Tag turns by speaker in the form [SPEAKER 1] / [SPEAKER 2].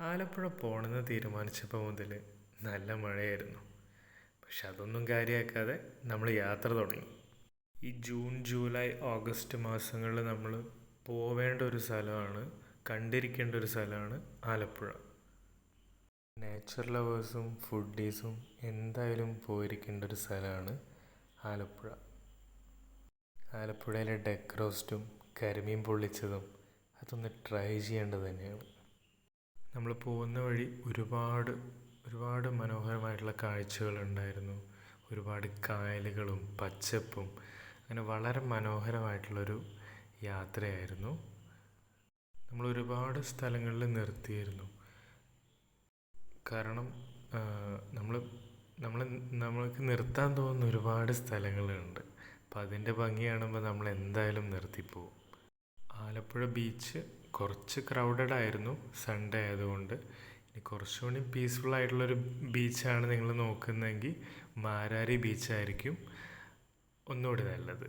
[SPEAKER 1] ആലപ്പുഴ പോകണമെന്ന് തീരുമാനിച്ചപ്പോൾ മുതൽ നല്ല മഴയായിരുന്നു. പക്ഷെ അതൊന്നും കാര്യമാക്കാതെ നമ്മൾ യാത്ര തുടങ്ങി. ഈ ജൂൺ ജൂലൈ ഓഗസ്റ്റ് മാസങ്ങളിൽ നമ്മൾ പോവേണ്ട ഒരു സ്ഥലമാണ് കണ്ടിരിക്കേണ്ട ഒരു സ്ഥലമാണ് ആലപ്പുഴ. നേച്ചർ ലവേഴ്സും ഫുഡീസും എന്തായാലും പോയിരിക്കേണ്ട ഒരു സ്ഥലമാണ് ആലപ്പുഴ. ആലപ്പുഴയിലെ ഡെക്ക് റോസ്റ്റും കരിമീൻ പൊള്ളിച്ചതും അതൊന്ന് ട്രൈ ചെയ്യേണ്ടത് തന്നെയാണ്. നമ്മൾ പോകുന്ന വഴി ഒരുപാട് ഒരുപാട് മനോഹരമായിട്ടുള്ള കാഴ്ചകൾ ഉണ്ടായിരുന്നു ഒരുപാട് കായലുകളും പച്ചപ്പും അങ്ങനെ വളരെ മനോഹരമായിട്ടുള്ളൊരു യാത്രയായിരുന്നു. നമ്മൾ ഒരുപാട് സ്ഥലങ്ങളിൽ നിർത്തിയിരുന്നു. കാരണം നമ്മൾ നമ്മൾ നമ്മൾക്ക് നിർത്താൻ തോന്നുന്ന ഒരുപാട് സ്ഥലങ്ങളുണ്ട്. അപ്പം അതിന്റെ ഭംഗി കാണുമ്പോൾ നമ്മൾ എന്തായാലും നിർത്തിപ്പോവും. ആലപ്പുഴ ബീച്ച് കുറച്ച് ക്രൗഡഡ് ആയിരുന്നു സൺഡേ ആയതുകൊണ്ട്. ഇനി കുറച്ചുകൂടി പീസ്ഫുൾ ആയിട്ടുള്ളൊരു ബീച്ചാണ് നിങ്ങൾ നോക്കുന്നതെങ്കിൽ മാരാരി ബീച്ചായിരിക്കും ഒന്നുകൂടി നല്ലത്.